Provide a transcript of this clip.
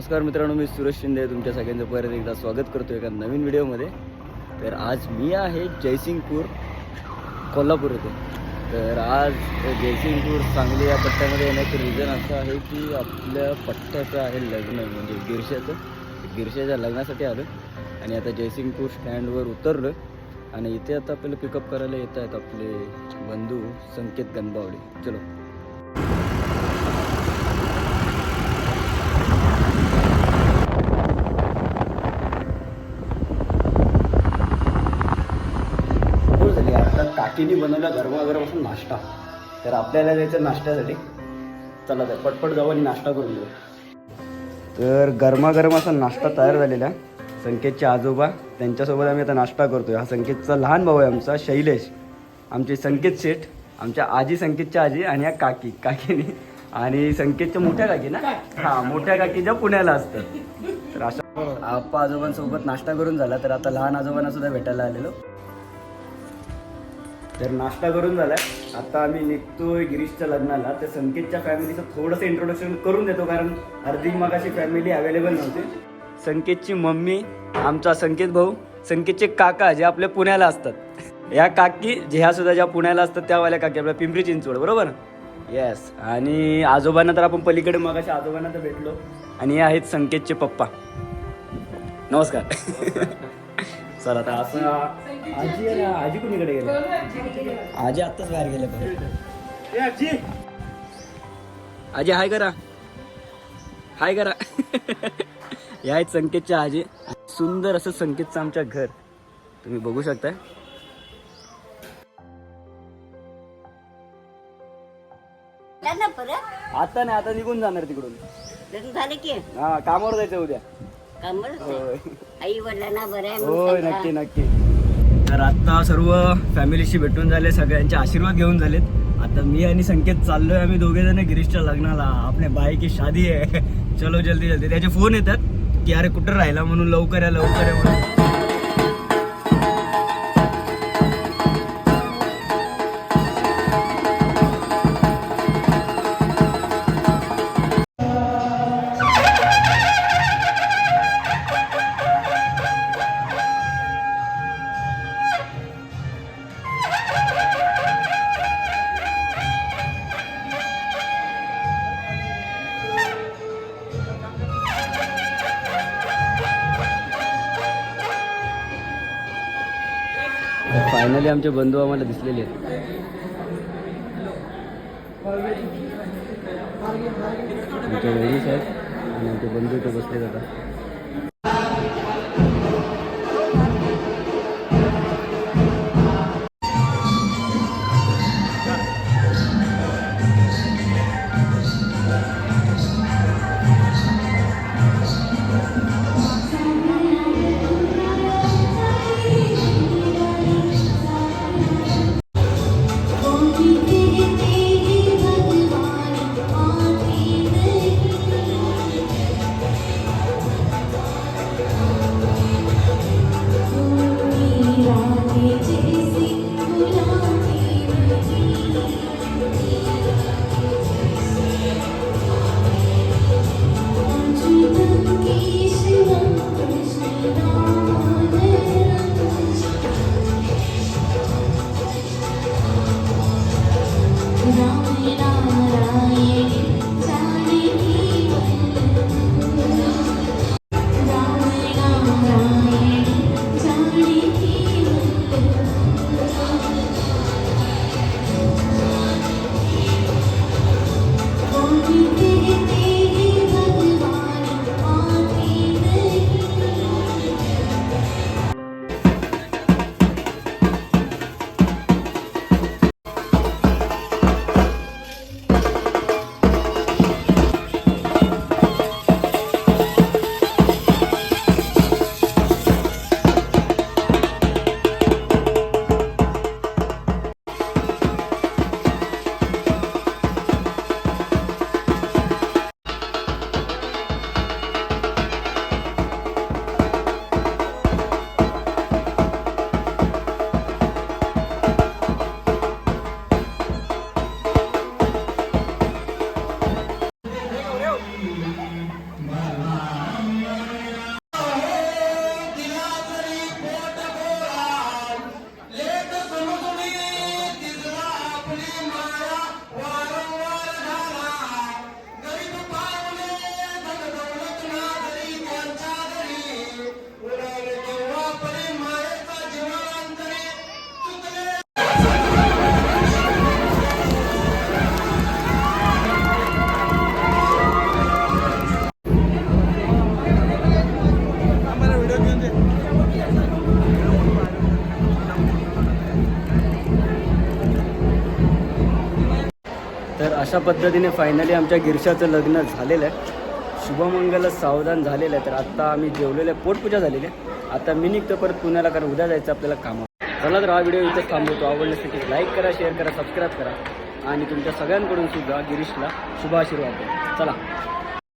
नमस्कार मित्रांनो मी सुरेश शिंदे. तुमच्या सगळ्यांचं परत एकदा स्वागत करतो एका नवीन व्हिडिओमध्ये. तर आज मी आहे जयसिंगपूर कोल्हापूर येथे. तर आज जयसिंगपूर सांगली या पट्ट्यामध्ये येण्याचं रिझन असं आहे की आपल्या पट्ट्याचं आहे लग्न म्हणजे गिरशाचं गिरशाच्या लग्नासाठी आलं आणि आता जयसिंगपूर स्टँडवर उतरलं आणि इथे आता आपल्याला पिकअप करायला येत आहेत आपले बंधू संकेत गणबावडे. चलो भरपूर झाली आता काकीने बनवला गरमागरम नाश्ता. तर आपल्याला जायचं नाश्त्यासाठी. चला तर पटपट जाऊ आणि नाश्ता करून घेऊ. तर गरमागरम असा नाश्ता तयार झालेला. संकेतचे आजोबा त्यांच्यासोबत आम्ही आता नाश्ता करतोय. हा संकेतचा लहान भाऊ आहे आमचा शैलेश. आमचे संकेत शेठ आमच्या आजी संकेतच्या आजी आणि या काकी काकीने. आणि संकेतच्या मोठ्या काकी ना? हा मोठ्या काकी ज्या पुण्याला असतात. तर अशा आप्पा आजोबांसोबत नाश्ता करून झाला. तर आता लहान आजोबांना सुद्धा भेटायला आलेलो. तर नाश्ता करून झालाय. आता आम्ही निघतोय गिरीशच्या लग्नाला. तर संकेतच्या फॅमिलीचं थोडंसं इंट्रोडक्शन करून देतो कारण अर्धी मगाशी फॅमिली अवेलेबल नव्हती. संकेतची मम्मी आमचा संकेत भाऊ संकेतचे काका जे आपल्या पुण्याला असतात. या काकी जे ह्या सुद्धा ज्या पुण्याला असतात त्यावाल्या काकी आपल्या पिंपरी चिंचवड बरोबर? येस आणि आजोबांना तर आपण पलीकडे मगाशी आजोबांना तर भेटलो. आणि हे आहेत संकेतचे पप्पा. नमस्कार. चला आता असं आजी आहे ना, आजी कुणीकडे गेले? आजी आत्ताच बाहेर गेले बघ. आजी! हाय करा. हाय करा. या आहेत संकेतच्या आजी. सुंदर असं संकेतचं आमच्या घर. तुम्ही बघू परत. आता नाही आता निघून जाणार तिकडून. लग्न झाले की? हा कामावर जायचं उद्या. कामर होय. आई वडिलांना बरं होय नक्की नक्की. तर आता सर्व फॅमिलीशी भेटून झाले सगळ्यांचे आशीर्वाद घेऊन झालेत. आता मी आणि संकेत चाललोय आम्ही दोघे जण गिरीशच्या लग्नाला. आपल्या बाय की शादी आहे. चलो जल्दी जल्दी. त्याचे फोन येतात की अरे कुठं राहिला? म्हणून लवकर या लवकर या म्हणून. फायनली आमचे बंधू आम्हाला दिसलेले आहेत. आमच्या लेडीज आहेत आणि आमचे बंधू इथे बसले जातात. अशा पद्धतीने फायनली आमच्या गिरशाचं लग्न झालेलं आहे. शुभमंगल सावधान झालेलं आहे. तर आत्ता आम्ही जेवलेलं आहे. पोटपूजा झालेली आहे. आता मी निघतो परत पुण्याला कारण उद्या जायचं आपल्याला कामावर. चला तर हा व्हिडिओ इथेच थांबवतो. आवडल्यासाठी लाईक करा शेअर करा सबस्क्राईब करा. आणि तुमच्या सगळ्यांकडून सुद्धा गिरीशला शुभाशीर्वाद द्या. चला.